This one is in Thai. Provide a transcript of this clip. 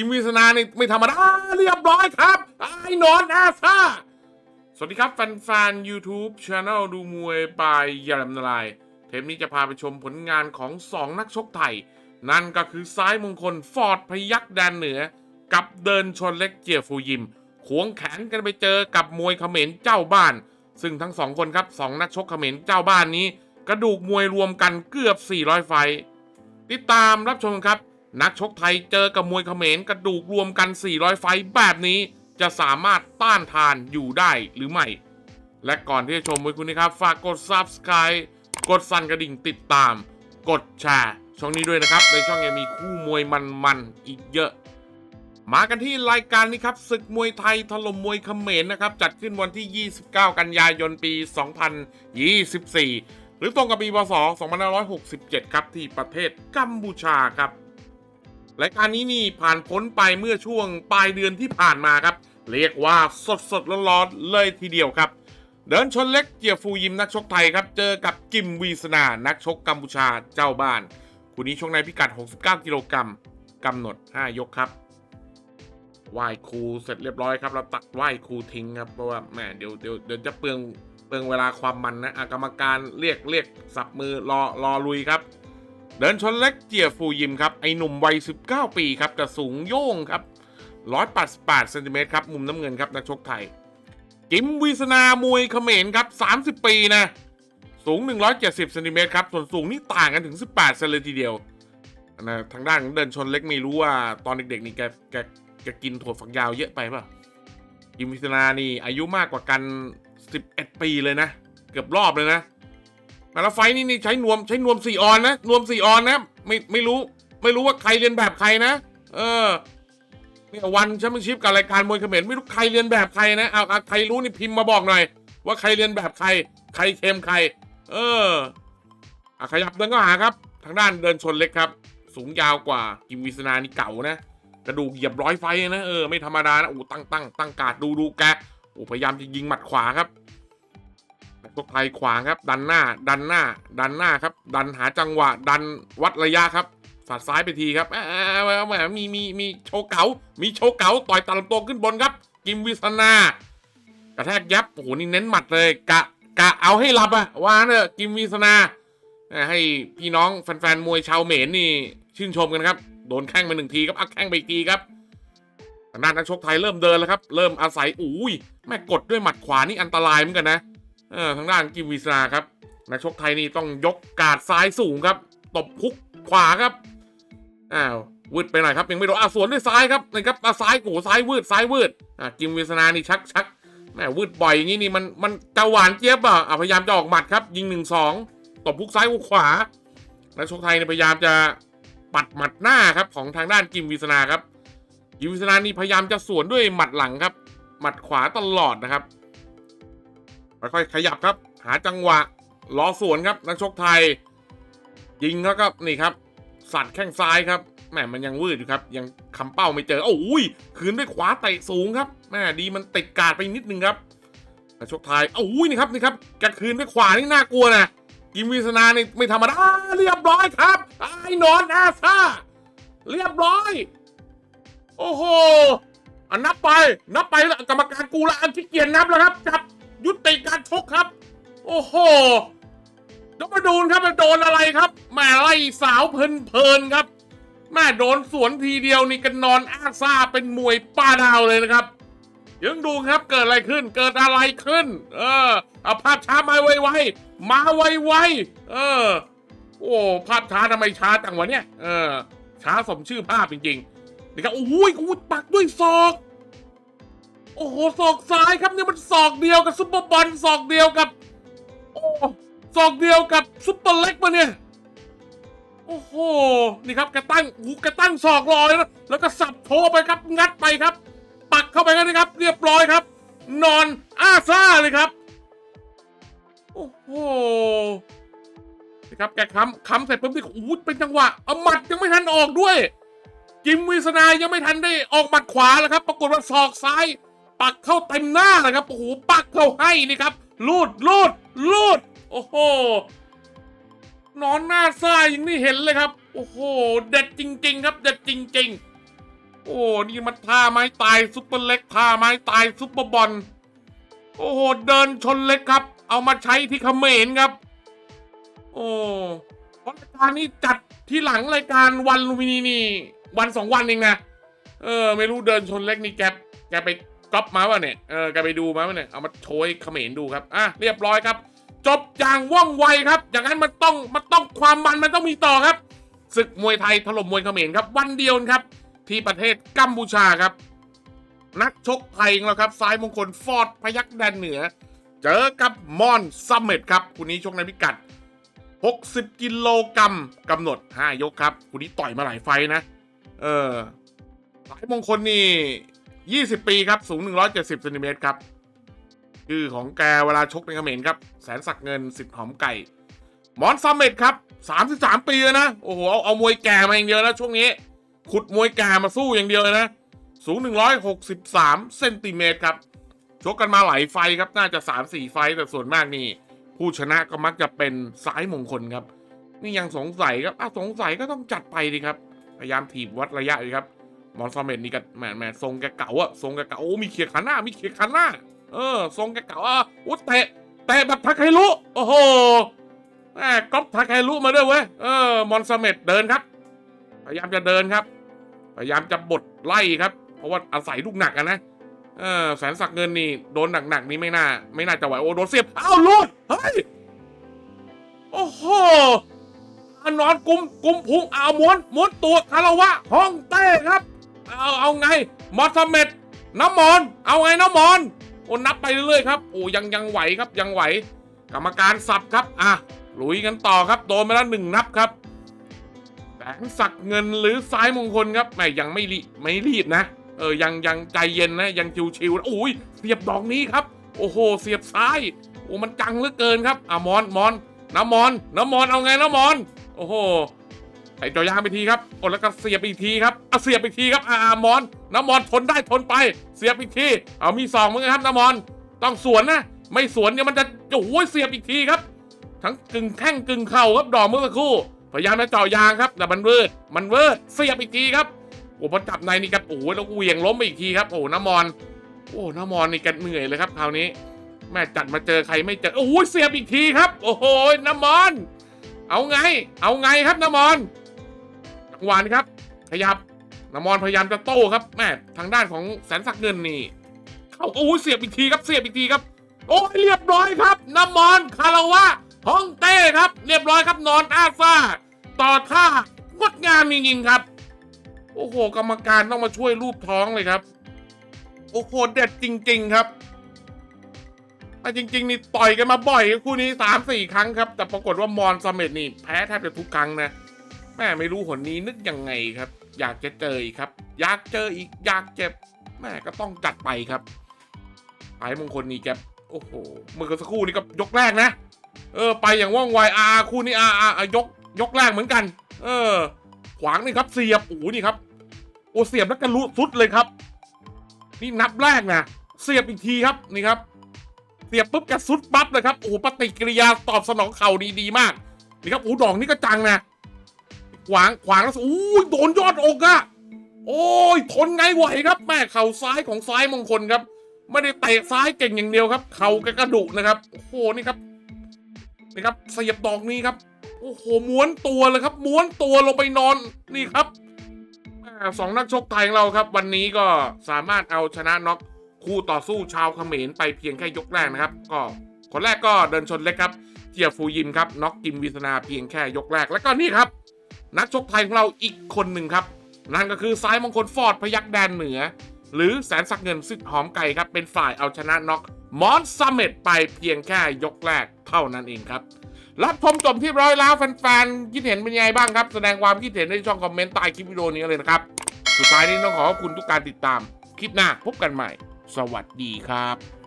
กิมวิสนานี่ไม่ธรรมดาเรียบร้อยครับไอ้นอนอาซาสวัสดีครับ แฟนๆ YouTube Channel ดูมวยบายยาลำนลาย เทปนี้จะพาไปชมผลงานของ 2 นักชกไทย นั่นก็คือซ้ายมงคลฟอร์ดพยักแดนเหนือ กับเดินชนเล็กเจียฟูยิมขวงแขนกันไปเจอกับมวยเขมรเจ้าบ้าน ซึ่งทั้งสองคนครับสองนักชกเขมรเจ้าบ้านนี้ กระดูกมวยรวมกันเกือบ 400 ไฟติดตามรับชมครับ นักชกไทยเจอกับมวยเขมรกระดูกรวมกัน 400 ไฟแบบนี้จะสามารถต้านทานอยู่ได้หรือไม่ และก่อนที่จะชมมวยคุณนะครับ ฝากกด Subscribe กดสั่นกระดิ่งติดตาม กดแชร์ช่องนี้ด้วยนะครับ ในช่องยังมีคู่มวยมันๆอีกเยอะ มากันที่รายการนี้ครับศึกมวยไทยถล่มมวยเขมรนะครับ จัดขึ้นวันที่ 29 กันยายนปี 2024 หรือตรงกับปีพศ 2567 ครับที่ประเทศกัมพูชาครับ รายการนี้นี่ผ่านพ้นไปเมื่อช่วงปลายเดือนที่ผ่านมาครับ เรียกว่าสดสดๆร้อนๆเลยทีเดียวครับ เดินชนเล็กเจียฟูยิมนักชกไทยครับ เจอกับกิมวีสนา นักชกกัมพูชาเจ้าบ้านคู่นี้ชกในพิกัด 69 กิโลกรัมกำหนด 5 ยกครับไหว้ครูเสร็จเรียบร้อยครับ เราตัดไหว้ครูทิ้งครับเพราะว่าแหมเดี๋ยวเดี๋ยวเดี๋ยวจะเปลืองเปลืองเวลาความมันนะกรรมการเรียกเรียกสับมือรอรอลุยครับ เดินชนเล็กเจียฟูยิมครับ ไอหนุ่มวัย 19 ปีครับ แต่สูงโย่งครับ 188เซนติเมตรครับ มุมน้ำเงินครับ นักชกไทย กิมวีสนามวยเขมรครับ 30 ปีนะ สูง 170เซนติเมตรครับ ส่วนสูงนี่ต่างกันถึง 18เซนเลยทีเดียวนะทางด้านของเดินชนเล็กไม่รู้ว่าตอนเด็กๆนี่แกแกแกกินถั่วฝักยาวเยอะไปป่ะกิมวีสนานี่อายุมากกว่ากัน 11 ปีเลยนะ เกือบรอบเลยนะ แต่ละไฟนี่นี่ใช้นวมใช้นวมสี่ออนนะนวมสี่ออนนะไม่ไม่รู้ไม่รู้ว่าใครเรียนแบบใครนะ เออเนี่ยวันแชมเปี้ยนชิพกับรายการมวยเขมรไม่รู้ใครเรียนแบบใครนะเอาใครรู้นี่พิมพ์มาบอกหน่อย ว่าใครเรียนแบบใคร ใครเทมใคร เอออะขยับเดินก็หาครับ ทางด้านเดินชนเล็กครับ สูงยาวกว่ากิมวิสนานี่เก่านะกระดูกเหยียบร้อยไฟนะเออไม่ธรรมดานะโอ้ตั้งตั้งตั้งการดดูดูแกโอ้พยายามจะยิงหมัดขวาครับ นักชกไทยขวางครับ ดันหน้า ดันหน้า ดันหน้าครับ ดันหาจังหวะ ดันวัดระยะครับสาดซ้ายไปทีครับแหมมีมีมีโชว์เก๋ามีโชว์เก๋าต่อยตาลำตัวขึ้นบนครับ กิมวิสนากระแทกยับโอ้โหนี่เน้นหมัดเลย กะกะเอาให้หลับอะว่าเนอะกิมวิสนาให้พี่น้องแฟนๆมวยชาวเหมนนี่ชื่นชมกันครับ โดนแข้งไปหนึ่งทีครับอักแข้งไปอีกทีครับทางด้านนักชกไทยเริ่มเดินแล้วครับ เริ่มอาศัยอุ้ยแม่กดด้วยหมัดขวานี่อันตรายเหมือนกันนะ เออทางด้านกิมวีซาครับนักชกไทยนี่ต้องยกการดซ้ายสูงครับ ตบพุกขวาครับอ้าววืดไปหน่อยครับยังไม่โดนอะสวนด้วยซ้ายครับนะครับอะซ้ายโอ้โหซ้ายวืดซ้ายวืดอะกิมวีซานี่ชักชักแม่วืดบ่อยอย่างนี้นี่มันมันจะหวานเจี๊ยบอะอะพยายามจะออกหมัดครับ ยิงหนึ่งสองตบพุกซ้ายพุกขวานักชกไทยเนี่ยพยายามจะปัดหมัดหน้าครับของทางด้านกิมวีซาครับกิมวีซานี่พยายามจะสวนด้วยหมัดหลังครับ หมัดขวาตลอดนะครับ ค่อยๆขยับครับ หาจังหวะล้อสวนครับ นักชกไทย ยิงแล้วก็นี่ครับ สัตว์แข้งซ้ายครับแหมมันยังวืดอยู่ครับ ยังคำเป้าไม่เจอโอ้ยคืนด้วยขวาเตะสูงครับแหมดีมันติดกาดไปนิดนึงครับนักชกไทยโอ้ยนี่ครับนี่ครับแกคืนด้วยขวานี่น่ากลัวนะกิมวีสนานี่ไม่ธรรมดาเรียบร้อยครับไอ้นอนอาซาเรียบร้อย โอ้โหอันนับไป นับไปแล้วกรรมการกูละอันที่เกียจนับแล้วครับจับ ยุติการชกครับ โอ้โหเดี๋ยวมาดูครับมันโดนอะไรครับแม่ไล่สาวเพลินๆครับแม่โดนสวนทีเดียวนี่กันนอนอ้าซ่าเป็นมวยป้าดาวเลยนะครับยังดูครับเกิดอะไรขึ้น เกิดอะไรขึ้น เออเอาภาพช้ามาไวๆมาไวๆเออ โอ้ภาพช้าทำไมช้าจังวะเนี่ยเออช้าสมชื่อภาพจริงๆนี่ครับโอ้ยกูปักด้วยศอก โอ้โหศอกซ้ายครับนี่มันศอกเดียวกับซุปเปอร์บอลศอกเดียวกับโอ้ศอกเดียวกับซุปเปอร์เล็กมาเนี่ยโอ้โหนี่ครับแกตั้งโอ้โหแกตั้งศอกรอเลยนะแล้วก็สับโทไปครับงัดไปครับ ปักเข้าไปกันนะครับ เรียบร้อยครับ นอนอ้าซ่าเลยครับโอ้โหนี่ครับแกค้ำค้ำเสร็จปุ๊บนี่โอ้โหเป็นจังหวะเอาหมัดยังไม่ทันออกด้วยจิมวิสนายังไม่ทันได้ออกหมัดขวาแล้วครับ ปรากฏว่าศอกซ้าย ปักเข้าเต็มหน้าเลยครับโอ้โหปักเข้าให้นี่ครับลูดลูดลูดโอ้โหนอนหน้าซ่าอย่างที่เห็นเลยครับ โอ้โห เด็ดจริง ๆ ครับ เด็ดจริง ๆ โอ้นี่มันท่าไม้ตายซุปเปอร์เล็กท่าไม้ตายซุปเปอร์บอลโอ้โห เดินชนเล็กครับ เอามาใช้ที่เขมรครับ โอ้ราะรายการนี้จัดที่หลังรายการวันลูมินีนี่ วันสองวันเองนะ เออ ไม่รู้เดินชนเล็กนี่แกแกไป ก๊อปมาป่ะเนี่ย เออแกไปดูมาป่ะเนี่ย เอามาโชว์ให้เขมรดูครับ อะ เรียบร้อยครับ จบอย่างว่องไวครับ อย่างนั้นมันต้อง มันต้องความมันมันต้องมีต่อครับ ศึกมวยไทยถล่มมวยเขมรครับ วันเดียวครับ ที่ประเทศกัมพูชาครับ นักชกไทยของเราครับ ซ้ายมงคลฟอร์ดพยักแดนเหนือ เจอกับมอนซัมเมตครับคุณนี้ชกในพิกัด 60 กิโลกรัมกำหนด 5 ยกครับคุณนี้ต่อยมาหลายไฟนะ เออสายมงคลนี่ 20 ปีครับ สูง 170เซนติเมตรครับชื่อของแกเวลาชกในเขมรครับ แสนศักเงินสิทธิ์หอมไก่หมอนซัมเมตครับ 33 ปีแล้วนะ โอ้โห เอาเอามวยแก่มาอย่างเดียวนะช่วงนี้ ขุดมวยแก่มาสู้อย่างเดียวเลยนะ สูง 163เซนติเมตรครับ ชกกันมาหลายไฟครับ น่าจะ 3-4 ไฟแต่ส่วนมากนี่ ผู้ชนะก็มักจะเป็นสายมงคลครับ นี่ยังสงสัยครับอะสงสัยก็ต้องจัดไปดีครับ พยายามถีบวัดระยะดีครับ มอนซอมเมตนี่ก็แหมแหมทรงแกเก่าอะทรงแกเก่าโอ้มีเขียขาหน้ามีเขียขาหน้า เออ ทรงแกเก่าอะโอ้เตะเตะแบบทาเคลุโอ้โหแหมก๊อปทาเคลุมาด้วยเว้ยเออมอนซอมเมตเดินครับ พยายามจะเดินครับ พยายามจะบดไล่ครับ เพราะว่าอาศัยลูกหนักอะนะเออแสนศักเงินนี่โดนหนักๆนี่ไม่น่า ไม่น่าจะไหวโอ้โดนเสียบอ้าวลูดเฮ้ยโอ้โหนอนกุมกุมพุงเอาม้วนม้วนตัวคาราวะห้องเต้ครับ เอาเอาไงมอสเมดน้ำมอน เอาไงน้ำมอนโอ้นับไปเรื่อยๆครับโอ้ยังยังไหวครับยังไหว กรรมการสับครับอะลุยกันต่อครับโดนไปแล้วหนึ่งนับครับแสงศักเงินหรือซ้ายมงคลครับแหม่ยังไม่รีไม่รีบนะ เออยังยังใจเย็นนะยังชิวๆนะโอ้ยเสียบดอกนี้ครับ โอ้โห เสียบซ้ายโอ้มันจังเหลือเกินครับอะมอนมอนน้ำมอนน้ำมอนเอาไงน้ำมอน โอ้โห ไอ้จอยางไปทีครับโอ้แล้วก็เสียบอีกทีครับเอาเสียบอีกทีครับอ่ามอนน้ำมอนทนได้ทนไป เสียบอีกที เอามีสองมั้งครับน้ำมอนต้องสวนนะ ไม่สวนเนี่ยมันจะโอ้ยเสียบอีกทีครับ ทั้งกึ่งแข้งกึ่งเข่าครับดอกเมื่อสักครู่พยายามจะเจาะยางครับ แต่มันเวิร์ดมันเวิร์ดเสียบอีกทีครับโอ้พอจับในนี่กันโอ้ยแล้วเหวี่ยงล้มไปอีกทีครับโอ้น้ำมอนโอ้น้ำมอนนี่กันเหนื่อยเลยครับคราวนี้ แม่จัดมาเจอใครไม่เจอโอ้ยเสียบอีกทีครับ โอ้โหน้ำมอน เอาไง เอาไงครับน้ำมอน จังหวะนี้ครับ ขยับน้ำมอนพยายามจะโต้ครับแม่ทางด้านของแสนศักดิ์เงินนี่ เข้าโอ้เสียบอีกทีครับเสียบอีกทีครับ โอ้เรียบร้อยครับน้ำมอนคาราวะฮ่องเต้ครับ เรียบร้อยครับนอนอาซ่าต่อท่างดงามจริงๆครับ โอ้โห กรรมการต้องมาช่วยรูปท้องเลยครับ โอ้โหเด็ดจริง ๆครับแต่จริง ๆ นี่ต่อยกันมาบ่อยคู่นี้สามสี่ครั้งครับ แต่ปรากฏว่ามอนซาเมตนี่แพ้แทบจะทุกครั้งนะ แม่ไม่รู้หนนี้นึกยังไงครับ อยากจะเจออีกครับ อยากเจออีกอยากเจ็บแม่ก็ต้องจัดไปครับไอมงคลนี่แกโอ้โหเมื่อสักครู่นี้ก็ยกแรกนะ เออ ไปอย่างว่องไวอาคู่นี้อาอายกยกแรกเหมือนกัน เออ ขวางนี่ครับเสียบโอ้โหนี่ครับ โอ้เสียบแล้วก็รู้สุดเลยครับ นี่นับแรกนะเสียบอีกทีครับนี่ครับ เสียบปุ๊บแกสุดปั๊บเลยครับโอ้ปฏิกิริยาตอบสนองเข่าดีดีมากนี่ครับโอ้ดอกนี่ก็จังนะ ขวางขวางแล้วอู้ยโดนยอดอกอะโอ้ยทนไงไหวครับแม่เข่าซ้ายของซ้ายมงคลครับ ไม่ได้เตะซ้ายเก่งอย่างเดียวครับ เข่ากกระดุนะครับ โอ้โหนี่ครับนี่ครับเสียบดอกนี้ครับ โอ้โหม้วนตัวเลยครับ ม้วนตัวลงไปนอนนี่ครับสองนักชกไทยของเราครับ วันนี้ก็สามารถเอาชนะน็อกคู่ต่อสู้ชาวเขมรไปเพียงแค่ยกแรกนะครับ ก็คนแรกก็เดินชนเล็กครับเจียฟูยิมครับน็อกกิมวิสนาเพียงแค่ยกแรกแล้วก็นี่ครับ นักชกไทยของเราอีกคนหนึ่งครับ นั่นก็คือซ้ายมงคลฟอร์ดพยักแดนเหนือ หรือแสนศักเงินสิทธิหอมไก่ครับ เป็นฝ่ายเอาชนะน็อกมอนซัมเมตไปเพียงแค่ยกแรกเท่านั้นเองครับ รับชมจบที่ร้อยแล้วแฟนๆคิดเห็นเป็นยังไงบ้างครับ แสดงความคิดเห็นในช่องคอมเมนต์ใต้คลิปวิดีโอนี้เลยนะครับ สุดท้ายนี้ต้องขอขอบคุณทุกการติดตาม คลิปหน้าพบกันใหม่ สวัสดีครับ